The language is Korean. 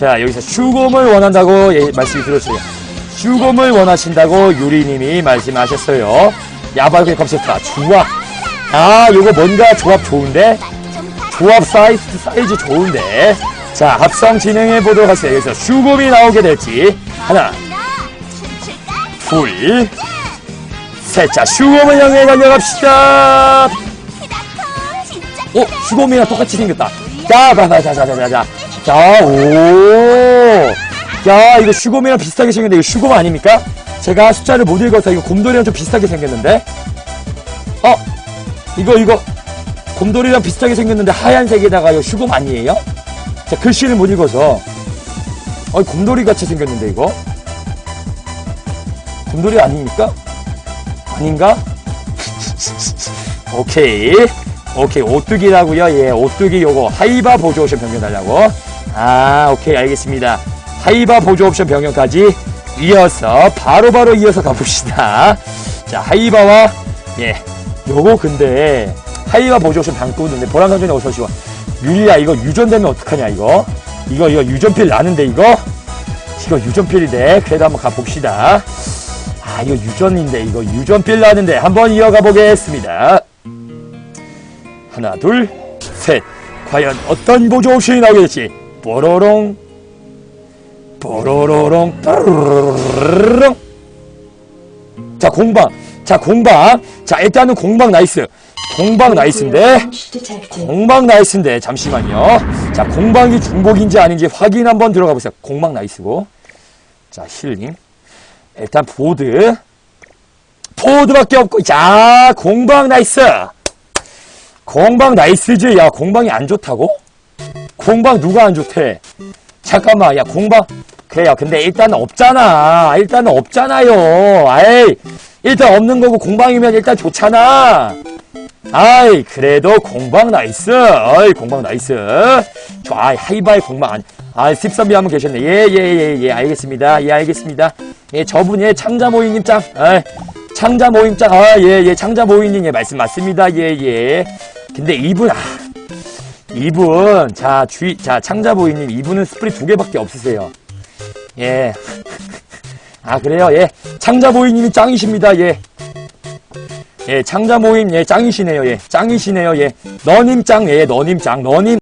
자, 여기서 슈곰을 원한다고 예, 말씀이 들었어요. 슈곰을 원하신다고 유리님이 말씀하셨어요. 야발의 컴퓨터 조합. 아, 요거 뭔가 조합 좋은데? 조합 사이즈, 사이즈 좋은데? 자, 합성 진행해 보도록 하세요. 여기서 슈곰이 나오게 될지. 하나, 둘, 셋. 자, 슈곰을 향해 달려갑시다. 어, 슈곰이랑 똑같이 생겼다. 자, 자, 자, 자, 자, 자, 자. 자, 오. 야, 이거 슈곰이랑 비슷하게 생겼는데, 이거 슈곰 아닙니까? 제가 숫자를 못 읽어서 이거 곰돌이랑 좀 비슷하게 생겼는데? 어? 이거, 이거. 곰돌이랑 비슷하게 생겼는데 하얀색에다가 이거 슈곰 아니에요? 자, 글씨를 못 읽어서. 어, 곰돌이 같이 생겼는데, 이거? 곰돌이 아닙니까? 아닌가? 오케이. 오케이. 오뚜기라고요 예, 오뚜기 요거. 하이바 보조 옵션 변경 달라고. 아, 오케이. 알겠습니다. 하이바 보조 옵션 변경까지 이어서 바로바로 이어서 가봅시다. 자, 하이바와, 예. 요거 근데, 하이바 보조 옵션 바꾸는데, 보람상전에 어서 오시고. 율리야, 이거 유전되면 어떡하냐, 이거? 이거, 이거 유전필 나는데, 이거? 이거 유전필인데, 그래도 한번 가봅시다. 아, 이거 유전인데, 이거 유전필 나는데, 한번 이어가 보겠습니다. 하나, 둘, 셋. 과연 어떤 보조 옵션이 나오게 될지. 뽀로롱, 뽀로로롱, 따르르르르릉. 자, 공방. 자, 공방. 자, 일단은 공방 나이스. 공방 나이스인데, 공방 나이스인데, 잠시만요. 자, 공방이 중복인지 아닌지 확인 한번 들어가 보세요. 공방 나이스고. 자, 힐링. 일단 보드. 보드밖에 없고, 자, 공방 나이스. 공방 나이스지. 야, 공방이 안 좋다고? 공방 누가 안 좋대? 잠깐만, 야, 공방. 그래요. 근데 일단은 없잖아. 일단은 없잖아요. 아이, 일단 없는 거고 공방이면 일단 좋잖아. 아이, 그래도 공방 나이스. 어이, 공방 나이스. 저, 아이, 하이바이 공방 안, 아, 습선비 한분 계셨네. 예, 예, 예, 예, 알겠습니다. 예, 알겠습니다. 예, 저분, 예, 창자 모임님 짱. 아이, 창자 모임 짱. 아, 예, 예, 창자 모임님, 예, 말씀 맞습니다. 예, 예. 근데 이분, 아, 이분, 자, 주의, 자, 창자 모임님, 이분은 스프릿 두 개밖에 없으세요. 예. 아, 그래요? 예. 창자 모임님이 짱이십니다. 예. 예, 창자 모임, 예, 짱이시네요. 예, 짱이시네요. 예. 너님 짱, 예, 너님 짱, 너님.